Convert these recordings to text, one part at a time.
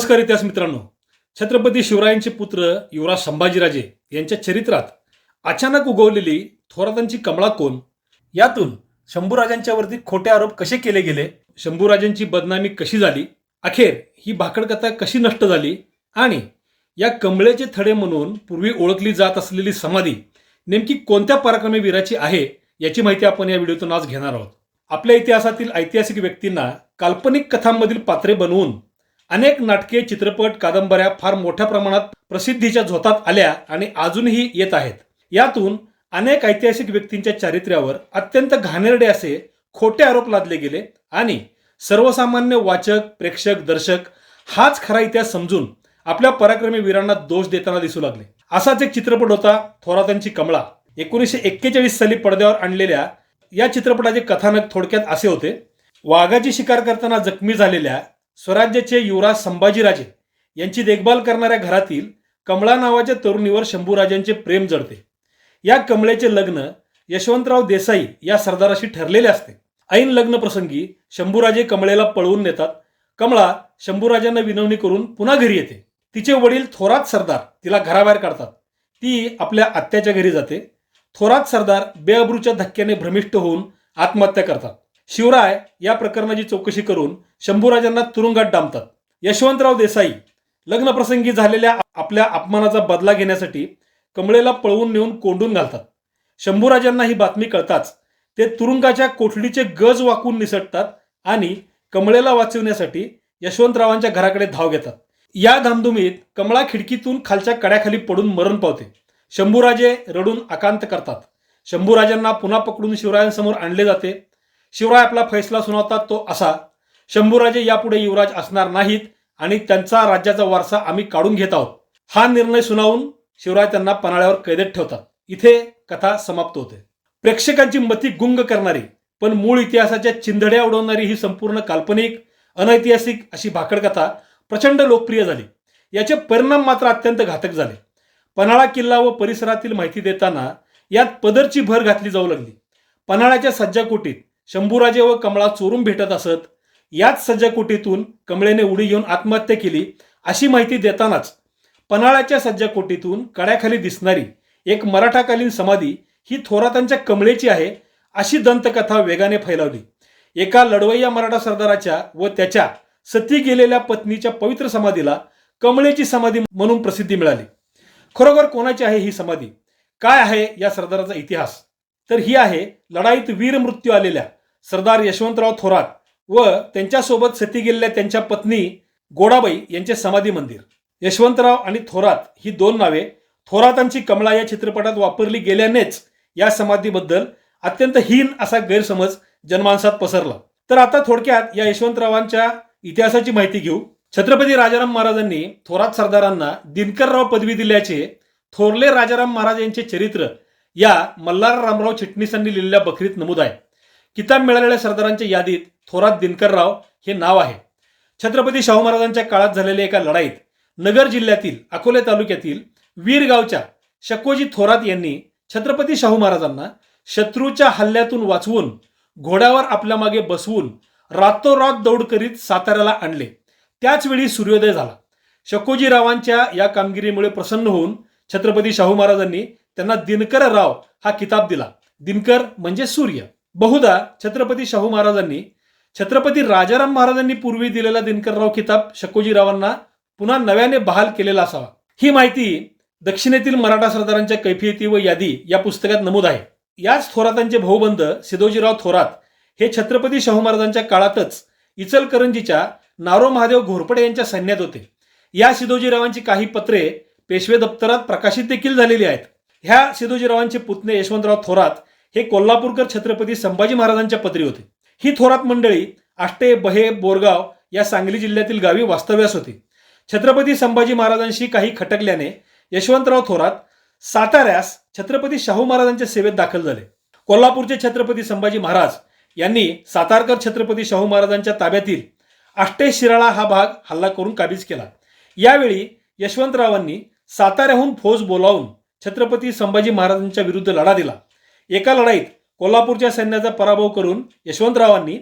नमस्कार इतिहास मित्रांनो. छत्रपती शिवरायांचे पुत्र युवराज संभाजीराजे यांच्या चरित्रात अचानक उगवलेली थोरातांची कमळा कोण यातून शंभूराजांच्या वरती खोटे आरोप कसे केले गेले? शंभूराजांची बदनामी कशी झाली? अखेर ही भाकडकथा कशी नष्ट झाली? आणि या कमळेचे थडे म्हणून पूर्वी ओळखली जात असलेली समाधी नेमकी कोणत्या पराक्रमी वीराची आहे याची माहिती आपण या व्हिडिओतून आज घेणार आहोत. आपल्या इतिहासातील ऐतिहासिक व्यक्तींना काल्पनिक कथांमधील पात्रे बनवून अनेक नाटके चित्रपट कादंबऱ्या फार मोठ्या प्रमाणात प्रसिद्धीच्या झोतात आल्या आणि अजूनही येत आहेत. यातून अनेक ऐतिहासिक व्यक्तींच्या चारित्र्यावर अत्यंत घाणेरडे असे खोटे आरोप लादले गेले आणि सर्वसामान्य वाचक प्रेक्षक दर्शक हाच खरा इतिहास समजून आपल्या पराक्रमी वीरांना दोष देताना दिसू लागले. असाच एक चित्रपट होता थोरातांची कमळा. एकोणीसशे एक्केचाळीस साली पडद्यावर आणलेल्या या चित्रपटाचे कथानक थोडक्यात असे होते. वाघाची शिकार करताना जखमी झालेल्या स्वराज्याचे युवराज संभाजीराजे यांची देखभाल करणाऱ्या घरातील कमळा नावाच्या तरुणीवर शंभूराजांचे प्रेम जडते. या कमळेचे लग्न यशवंतराव देसाई या सरदाराशी ठरलेले असते. ऐन लग्न प्रसंगी शंभूराजे कमळेला पळवून नेतात. कमळा शंभूराजांना विनवणी करून पुन्हा घरी येते. तिचे वडील थोरात सरदार तिला घराबाहेर काढतात. ती आपल्या आत्याच्या घरी जाते. थोरात सरदार बेअब्रूच्या धक्क्याने भ्रमिष्ट होऊन आत्महत्या करतात. शिवराय या प्रकरणाची चौकशी करून शंभूराजांना तुरुंगात डांबतात. यशवंतराव देसाई लग्नप्रसंगी झालेल्या आपल्या अपमानाचा बदला घेण्यासाठी कमळेला पळवून नेऊन कोंडून घालतात. शंभूराजांना ही बातमी कळताच ते तुरुंगाच्या कोठडीचे गज वाकून निसटतात आणि कमळेला वाचवण्यासाठी यशवंतरावांच्या घराकडे धाव घेतात. या धामधुमीत कमळा खिडकीतून खालच्या कड्याखाली पडून मरण पावते. शंभूराजे रडून आकांत करतात. शंभूराजांना पुन्हा पकडून शिवरायांसमोर आणले जाते. शिवराय आपला फैसला सुनावतात तो असा शंभूराजे यापुढे युवराज असणार नाहीत आणि त्यांचा राज्याचा वारसा आम्ही काढून घेत आहोत. हा निर्णय सुनावून शिवराय त्यांना पन्हाळ्यावर कैदेत ठेवतात. इथे कथा समाप्त होते. प्रेक्षकांची मती गुंग करणारी पण मूळ इतिहासाच्या चिंधड्या उडवणारी ही संपूर्ण काल्पनिक अनैतिहासिक अशी भाकडकथा प्रचंड लोकप्रिय झाली. याचे परिणाम मात्र अत्यंत घातक झाले. पन्हाळा किल्ला व परिसरातील माहिती देताना यात पदरची भर घातली जाऊ लागली. पन्हाळ्याच्या सज्जाकोटीत शंभूराजे व कमळा चोरून भेटत असत. याच सज्जाकोटीतून कमळेने उडी घेऊन आत्महत्या केली अशी माहिती देतानाच पन्हाळ्याच्या सज्जाकोटीतून कड्याखाली दिसणारी एक मराठाकालीन समाधी ही थोरातांच्या कमळेची आहे अशी दंतकथा वेगाने फैलावली. एका लढवय्या मराठा सरदाराच्या व त्याच्या सती गेलेल्या पत्नीच्या पवित्र समाधीला कमळेची समाधी म्हणून प्रसिद्धी मिळाली. खरोखर कोणाची आहे ही समाधी? काय आहे या सरदाराचा इतिहास? तर ही आहे लढाईत वीर मृत्यू आलेल्या सरदार यशवंतराव थोरात व त्यांच्यासोबत सती गेलेल्या त्यांच्या पत्नी गोडाबाई यांचे समाधी मंदिर. यशवंतराव आणि थोरात ही दोन नावे थोरातांची कमळा या चित्रपटात वापरली गेल्यानेच या समाधीबद्दल अत्यंत हीन असा गैरसमज जनमानसात पसरला. तर आता थोडक्यात या यशवंतरावांच्या इतिहासाची माहिती घेऊ. छत्रपती राजाराम महाराजांनी थोरात सरदारांना दिनकरराव पदवी दिल्याचे थोरले राजाराम महाराज यांचे चरित्र या मल्हार रामराव चिटणीसांनी लिहिलेल्या बकरीत नमूद आहे. किताब मिळालेल्या सरदारांच्या यादीत थोरात दिनकरराव हे नाव आहे. छत्रपती शाहू महाराजांच्या काळात झालेल्या एका लढाईत नगर जिल्ह्यातील अकोले तालुक्यातील वीरगावच्या शकोजी थोरात यांनी छत्रपती शाहू महाराजांना शत्रूच्या हल्ल्यातून वाचवून घोड्यावर आपल्या मागे बसवून रातोरात दौड करीत साताऱ्याला आणले. त्याच वेळी सूर्योदय झाला. शकोजीरावांच्या या कामगिरीमुळे प्रसन्न होऊन छत्रपती शाहू महाराजांनी त्यांना दिनकर राव हा किताब दिला. दिनकर म्हणजे सूर्य. बहुधा छत्रपती शाहू महाराजांनी छत्रपती राजाराम महाराजांनी पूर्वी दिलेला दिनकरराव किताब शकोजीरावांना पुन्हा नव्याने बहाल केलेला असावा. ही माहिती दक्षिणेतील मराठा सरदारांच्या कैफियती व यादी या पुस्तकात नमूद आहे. याच थोरातांचे भाऊबंद सिदोजीराव थोरात हे छत्रपती शाहू महाराजांच्या काळातच इचलकरंजीच्या नारो महादेव घोरपडे यांच्या सैन्यात होते. या सिदोजीरावांची काही पत्रे पेशवे दप्तरात प्रकाशित देखील झालेली आहेत. ह्या सिदोजीरावांचे पुतणे यशवंतराव थोरात हे कोल्हापूरकर छत्रपती संभाजी महाराजांच्या पत्री होते. ही थोरात मंडळी आष्टे बहे बोरगाव या सांगली जिल्ह्यातील गावी वास्तव्यास होती. छत्रपती संभाजी महाराजांशी काही खटकल्याने यशवंतराव थोरात साताऱ्यास छत्रपती शाहू महाराजांच्या सेवेत दाखल झाले. कोल्हापूरचे छत्रपती संभाजी महाराज यांनी सातारकर छत्रपती शाहू महाराजांच्या ताब्यातील आष्टे शिराळा हा भाग हल्ला करून काबीज केला. यावेळी यशवंतरावांनी साताऱ्याहून फौज बोलावून छत्रपती संभाजी महाराजांच्या विरुद्ध लढा दिला. एका लढाईत कोल्हापूरच्या सैन्याचा पराभव करून यशवंतरावांनी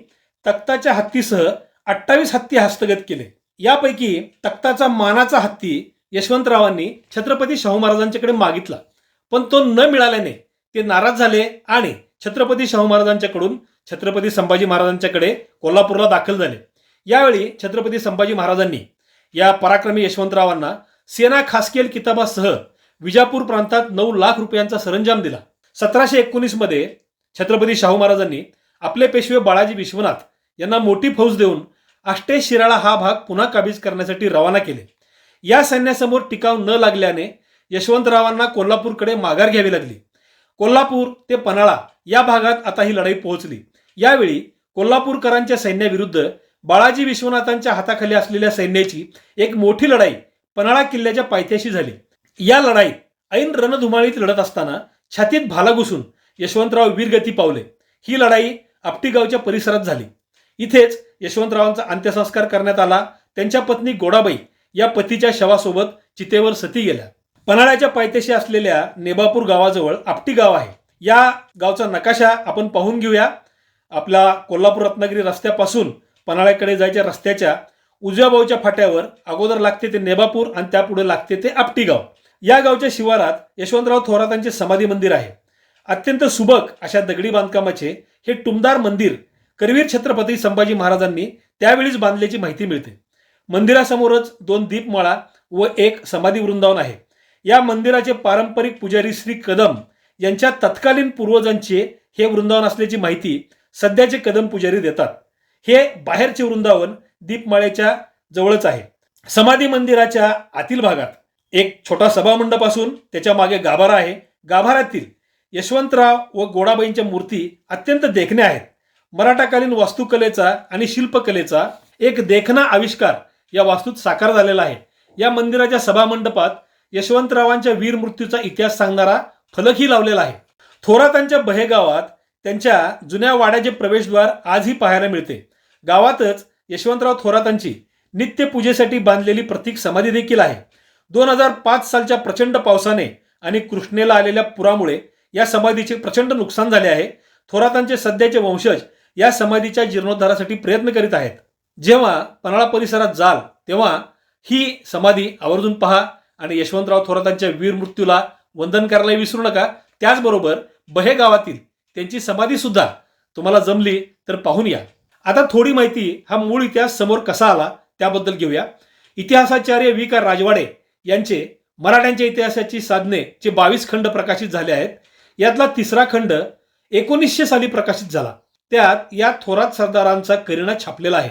तख्ताच्या हत्तीसह अठ्ठावीस हत्ती हस्तगत केले. यापैकी तख्ताचा मानाचा हत्ती यशवंतरावांनी छत्रपती शाहू महाराजांच्याकडे मागितला. पण तो न मिळाल्याने ते नाराज झाले आणि छत्रपती शाहू महाराजांच्याकडून छत्रपती संभाजी महाराजांच्याकडे कोल्हापूरला दाखल झाले. यावेळी छत्रपती संभाजी महाराजांनी या पराक्रमी यशवंतरावांना सेना खासकेल किताबासह विजापूर प्रांतात नऊ लाख रुपयांचा सरंजाम दिला. सतराशे एकोणीसमध्ये छत्रपती शाहू महाराजांनी आपले पेशवे बाळाजी विश्वनाथ यांना मोठी फौज देऊन आष्टे शिराळा हा भाग पुन्हा काबीज करण्यासाठी रवाना केले. या सैन्यासमोर टिकाव न लागल्याने यशवंतरावांना कोल्हापूरकडे माघार घ्यावी लागली. कोल्हापूर ते पन्हाळा या भागात आता ही लढाई पोहोचली. यावेळी कोल्हापूरकरांच्या सैन्याविरुद्ध बाळाजी विश्वनाथांच्या हाताखाली असलेल्या सैन्याची एक मोठी लढाई पन्हाळा किल्ल्याच्या पायथ्याशी झाली. या लढाईत ऐन रणधुमाळीत लढत असताना छातीत भाला घुसून यशवंतराव वीरगती पावले. ही लढाई आपटीगावच्या परिसरात झाली. इथेच यशवंतरावांचा अंत्यसंस्कार करण्यात आला. त्यांच्या पत्नी गोडाबाई या पतीच्या शवासोबत चितेवर सती गेल्या. पन्हाळ्याच्या पायथ्याशी असलेल्या नेबापूर गावाजवळ आपटी गाव आहे. या गावचा नकाशा आपण पाहून घेऊया. आपला कोल्हापूर रत्नागिरी रस्त्यापासून पन्हाळ्याकडे जायच्या रस्त्याच्या उजव्या बाजूच्या फाट्यावर अगोदर लागते ते नेबापूर आणि त्यापुढे लागते ते आपटी गाव या गावच्या शिवारात यशवंतराव थोरातांचे समाधी मंदिर आहे. अत्यंत सुबक अशा दगडी बांधकामाचे हे टुमदार मंदिर करवीर छत्रपती संभाजी महाराजांनी त्यावेळीच बांधल्याची माहिती मिळते. मंदिरासमोरच दोन दीपमाळा व एक समाधी वृंदावन आहे. या मंदिराचे पारंपरिक पुजारी श्री कदम यांच्या तत्कालीन पूर्वजांचे हे वृंदावन असल्याची माहिती सध्याचे कदम पुजारी देतात. हे बाहेरचे वृंदावन दीपमाळेच्या जवळच आहे. समाधी मंदिराच्या आतील भागात एक छोटा सभामंडप असून त्याच्यामागे गाभारा आहे. गाभाऱ्यातील यशवंतराव व गोडाबाईंच्या मूर्ती अत्यंत देखण्या आहेत. मराठाकालीन वास्तुकलेचा आणि शिल्पकलेचा एक देखणा आविष्कार या वास्तूत साकार झालेला आहे. या मंदिराच्या सभामंडपात यशवंतरावांच्या वीर मृत्यूचा इतिहास सांगणारा फलकही लावलेला आहे. थोरातांच्या बहेगावात त्यांच्या जुन्या वाड्याचे प्रवेशद्वार आजही पाहायला मिळते. गावातच यशवंतराव थोरातांची नित्य पूजेसाठी बांधलेली प्रतीक समाधी देखील आहे. दोन हजार पाच सालच्या प्रचंड पावसाने आणि कृष्णेला आलेल्या पुरामुळे या समाधीचे प्रचंड नुकसान झाले आहे. थोरातांचे सध्याचे वंशज या समाधीच्या जीर्णोद्धारासाठी प्रयत्न करीत आहेत. जेव्हा पन्हाळा परिसरात जाल तेव्हा ही समाधी आवर्जून पहा आणि यशवंतराव थोरातांच्या वीर मृत्यूला वंदन करायला विसरू नका. त्याचबरोबर बहे गावातील त्यांची समाधी सुद्धा तुम्हाला जमली तर पाहून या. आता थोडी माहिती हा मूळ इतिहास समोर कसा आला त्याबद्दल घेऊया. इतिहासाचार्य व्ही का राजवाडे यांचे मराठ्यांच्या इतिहासाची साधने जे बावीस खंड प्रकाशित झाले आहेत यातला तिसरा खंड एकोणीसशे साली प्रकाशित झाला. त्यात या थोरात सरदारांचा करिणा छापलेला आहे.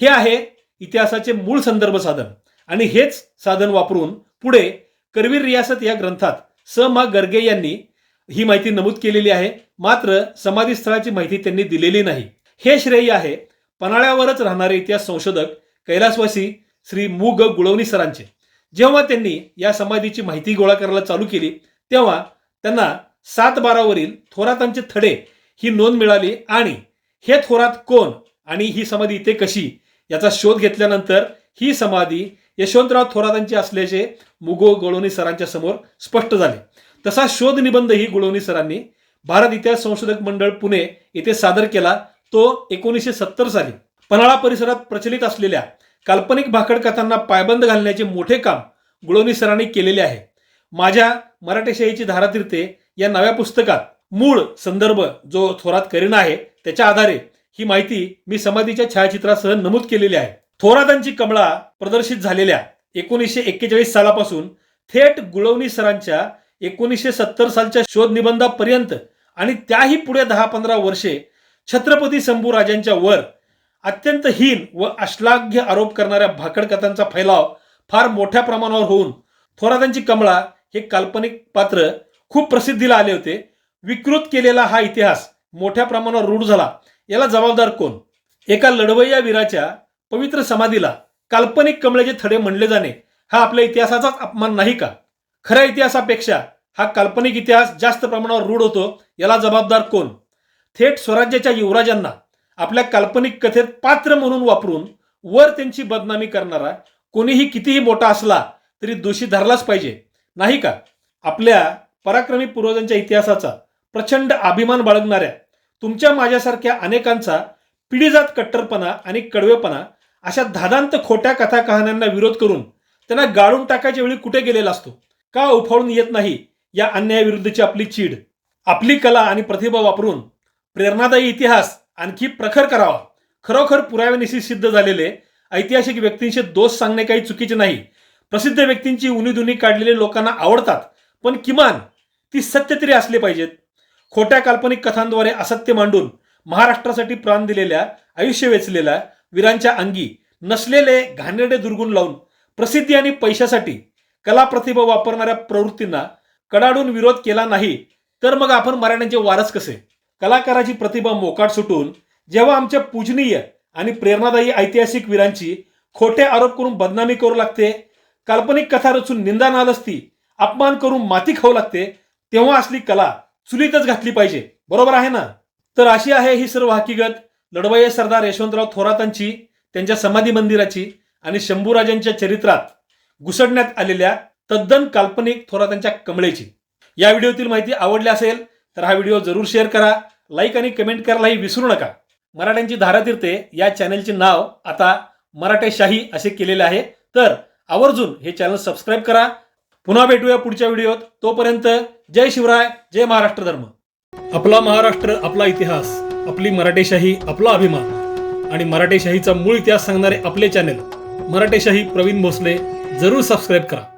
हे आहे इतिहासाचे मूळ संदर्भ साधन आणि हेच साधन वापरून पुढे करवीर रियासत या ग्रंथात स. मा. गर्गे यांनी ही माहिती नमूद केलेली आहे. मात्र समाधी स्थळाची माहिती त्यांनी दिलेली नाही. हे श्रेय आहे पन्हाळ्यावरच राहणारे इतिहास संशोधक कैलासवासी श्री मुग गुळवणी सरांचे. जेव्हा त्यांनी या समाधीची माहिती गोळा करायला चालू केली तेव्हा त्यांना सात बारावरील थोरातांचे थडे ही नोंद मिळाली आणि हे थोरात कोण आणि ही समाधी इथे कशी याचा शोध घेतल्यानंतर ही समाधी यशवंतराव थोरातांची असल्याचे मुगो गोळवणी सरांच्या समोर स्पष्ट झाले. तसा शोध निबंधही गुळवणी सरांनी भारत इतिहास संशोधक मंडळ पुणे येथे सादर केला तो एकोणीसशे सत्तर साली. पन्हाळा परिसरात प्रचलित असलेल्या काल्पनिक भाकड कथांना पायबंद घालण्याचे मोठे काम गुळवणी सरांनी केलेले आहे. माझ्या मराठीशाहीची धारातीर्थे या नव्या पुस्तकात मूळ संदर्भ जो थोरात करीना आहे त्याच्या आधारे ही माहिती मी समाधीच्या छायाचित्रासह नमूद केलेली आहे. थोरातांची कमळा प्रदर्शित झालेल्या एकोणीसशे एक्केचाळीस सालापासून थेट गुळवणी सरांच्या एकोणीसशे सत्तर सालच्या शोध निबंधापर्यंत आणि त्याही पुढे दहा पंधरा वर्षे छत्रपती शंभू राजांच्या वर अत्यंत हीन व अश्लाघ्य आरोप करणाऱ्या भाकड कथांचा फैलाव फार मोठ्या प्रमाणावर होऊन थोरातांची कमळा हे काल्पनिक पात्र खूप प्रसिद्धीला आले होते. विकृत केलेला हा इतिहास मोठ्या प्रमाणावर रूढ झाला. याला जबाबदार कोण? एका लढवय्या वीराच्या पवित्र समाधीला काल्पनिक कमळेचे थडे म्हणले जाणे हा आपल्या इतिहासाचाच अपमान नाही का? खऱ्या इतिहासापेक्षा हा काल्पनिक इतिहास जास्त प्रमाणावर रूढ होतो याला जबाबदार कोण? थेट स्वराज्याच्या युवराजांना आपल्या काल्पनिक कथेत पात्र म्हणून वापरून वर त्यांची बदनामी करणारा कोणीही कितीही मोठा असला तरी दोषी धरलाच पाहिजे. नाही का? आपल्या पराक्रमी पूर्वजांच्या इतिहासाचा प्रचंड अभिमान बाळगणाऱ्या तुमच्या माझ्यासारख्या अनेकांचा पिढीजात कट्टरपणा आणि कडवेपणा अशा धादांत खोट्या कथा कहाण्यांना विरोध करून त्यांना गाळून टाकायच्या वेळी कुठे गेलेला असतो? का उफाळून येत नाही या अन्यायाविरुद्धची आपली चीड? आपली कला आणि प्रतिभा वापरून प्रेरणादायी इतिहास आणखी प्रखर करावा. खरोखर पुराव्यानिशी सिद्ध झालेले ऐतिहासिक व्यक्तींचे दोष सांगणे काही चुकीचे नाही. प्रसिद्ध व्यक्तींची उनीधुनी काढलेले लोकांना आवडतात पण किमान ती सत्य तरी असली पाहिजेत. खोट्या काल्पनिक कथांद्वारे असत्य मांडून महाराष्ट्रासाठी प्राण दिलेल्या आयुष्य वेचलेल्या वीरांच्या अंगी नसलेले घाणेरडे दुर्गुण लावून प्रसिद्धी आणि पैशासाठी कला प्रतिभा वापरणाऱ्या प्रवृत्तींना कडाडून विरोध केला नाही तर मग आपण मराठ्यांचे वारस कसे? कलाकाराची प्रतिभा मोकाट सुटून जेव्हा आमच्या पूजनीय आणि प्रेरणादायी ऐतिहासिक वीरांची खोटे आरोप करून बदनामी करू लागते काल्पनिक कथा रचून निंदा नालस्ती अपमान करून माती खाऊ लागते तेव्हा असली कला चुलीतच घातली पाहिजे. बरोबर आहे ना? तर अशी आहे ही सर्व हकीकत लढवय्ये सरदार यशवंतराव थोरातांची त्यांच्या समाधी मंदिराची आणि शंभूराजांच्या चरित्रात घुसडण्यात आलेल्या तद्दन काल्पनिक थोरातांच्या कमळेची. या व्हिडिओतील माहिती आवडली असेल तर हा व्हिडिओ जरूर शेअर करा लाईक आणि कमेंट करायलाही विसरू नका. मराठ्यांची धारा धारातीर्थे या चॅनलचे नाव आता मराठेशाही असे केलेले आहे. तर आवर्जून हे चॅनल सबस्क्राईब करा. पुन्हा भेटूया पुढच्या व्हिडिओत. तोपर्यंत जय शिवराय जय महाराष्ट्र धर्म. आपला महाराष्ट्र आपला इतिहास आपली मराठेशाही आपला अभिमान आणि मराठेशाहीचा मूळ इतिहास सांगणारे आपले चॅनल मराठेशाही प्रवीण भोसले जरूर सबस्क्राईब करा.